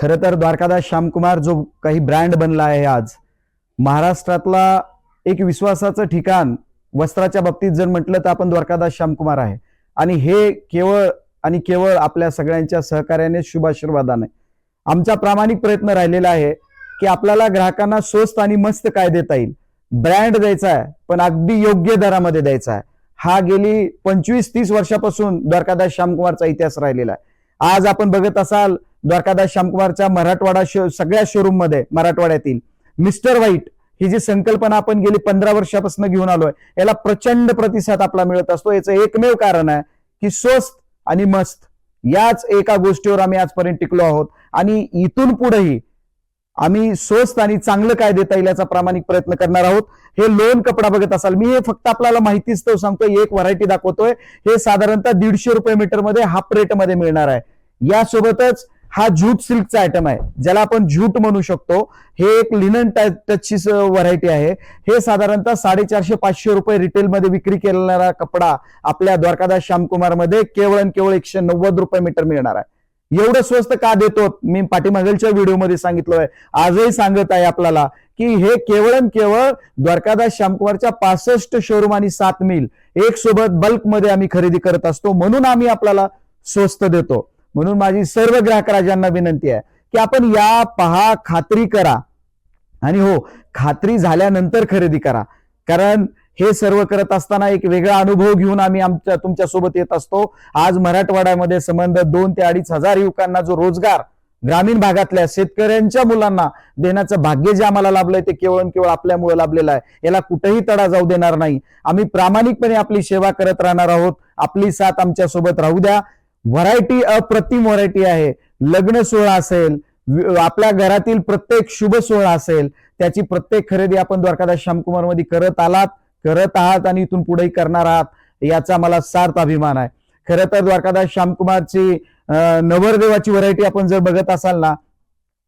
खरं तर द्वारकादास श्यामकुमार जो काही ब्रँड बनला आहे आज महाराष्ट्रातला एक विश्वासाचं ठिकाण वस्त्राच्या बाबतीत जर म्हटलं तर आपण द्वारकादास श्यामकुमार आहे. आणि हे केवळ आणि केवळ आपल्या सगळ्यांच्या सहकार्याने शुभाशीर्वादाने आमचा प्रामाणिक प्रयत्न राहिलेला आहे की आपल्याला ग्राहकांना स्वस्त आणि मस्त काय देता येईल. ब्रँड द्यायचा आहे पण अगदी योग्य दरामध्ये द्यायचा आहे. हा गेली पंचवीस तीस वर्षापासून द्वारकादास श्यामकुमारचा इतिहास राहिलेला आहे. आज आपण बघत असाल द्वारकादास श्यामकुमारच्या मराठवाडा शो सगळ्या शोरूममध्ये मराठवाड्यातील. मिस्टर व्हाईट ही जी संकल्पना आपण गेली पंधरा वर्षापासून घेऊन आलोय याला प्रचंड प्रतिसाद आपला मिळत असतो. याचं एकमेव कारण आहे की स्वस्त आणि मस्त याच एका गोष्टीवर आम्ही आजपर्यंत टिकलो आहोत. आणि इथून पुढेही आम्ही स्वस्त आणि चांगलं काय देता येईल याचा प्रामाणिक प्रयत्न करणार आहोत. हे लोन कपडा बघत असाल मी हे फक्त आपल्याला माहितीच तो सांगतोय एक व्हरायटी दाखवतोय. हे साधारणतः दीडशे रुपये मीटरमध्ये हाफ रेटमध्ये मिळणार आहे. यासोबतच हा झूट सिल्कचा आयटम आहे. ज्याला आपण ज्यूट म्हणू शकतो. हे एक लिनन टचची व्हरायटी आहे. हे साधारणतः साडेचारशे पाचशे रुपये रिटेल मध्ये विक्री केलेला कपडा आपल्या द्वारकादास श्यामकुमारमध्ये केवळ आणि केवळ एकशे नव्वद रुपये मीटर मिळणार आहे. एवढं स्वस्त का देतो मी पाठीमागलच्या व्हिडिओमध्ये सांगितलोय. आजही सांगत आहे आपल्याला की हे केवळ केवळ द्वारकादास श्यामकुमारच्या पासष्ट शोरूम आणि सात मिल एक सोबत बल्कमध्ये आम्ही खरेदी करत असतो. म्हणून आम्ही आपल्याला स्वस्त देतो. म्हणून माझी सर्व ग्राहक राजांना विनंती आहे की आपण या पहा खात्री करा. आणि हो खात्री झाल्यानंतर खरेदी करा. कारण हे सर्व करत असताना एक वेगळा अनुभव घेऊन आम्ही आमच्या तुमच्यासोबत येत असतो. आज मराठवाड्यामध्ये संबंध दोन ते अडीच हजार युवकांना जो रोजगार ग्रामीण भागातल्या शेतकऱ्यांच्या मुलांना देण्याचं भाग्य जे आम्हाला लाभलंय ते केवळ आणि केवळ आपल्यामुळे लाभलेलं आहे. याला कुठेही तडा जाऊ देणार नाही. आम्ही प्रामाणिकपणे आपली सेवा करत राहणार आहोत. आपली साथ आमच्यासोबत राहू द्या. व्हरायटी अप्रतिम व्हरायटी आहे. लग्न सोहळा असेल आपल्या घरातील प्रत्येक शुभ सोहळा असेल त्याची प्रत्येक खरेदी आपण द्वारकादास श्यामकुमारमध्ये करत आलात करत आहात आणि इथून पुढेही करणार आहात याचा मला सार्थ अभिमान आहे. खरं तर द्वारकादास श्यामकुमारची नवरदेवाची व्हरायटी आपण जर बघत असाल ना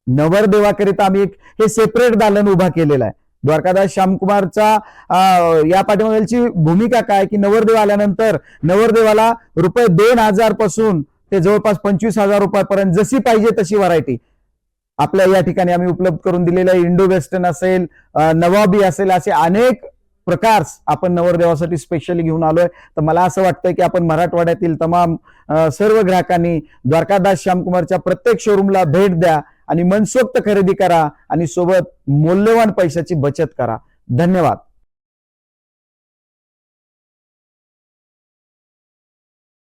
नवरदेवाकरिता आम्ही एक हे सेपरेट दालन उभा केलेलं आहे. द्वारकादास श्यामकुमारचा या पाठीमागची भूमिका काय? की नवरदेव आल्यानंतर नवरदेवाला रुपये दोन हजारपासून ते जवळपास पंचवीस हजार रुपयापर्यंत जशी पाहिजे तशी व्हरायटी आपल्या या ठिकाणी आम्ही उपलब्ध करून दिलेलं इंडो वेस्टर्न असेल नवाबी असेल असे अनेक प्रकार आपण नवरदेवासाठी स्पेशली घेऊन आलोय. तर मला असं वाटतं की आपण मराठवाड्यातील तमाम सर्व ग्राहकांनी द्वारकादास श्यामकुमारच्या प्रत्येक शोरूमला भेट द्या. आणि मनसोक्त खरेदी करा आणि सोबत मौल्यवान पैशाची बचत करा. धन्यवाद.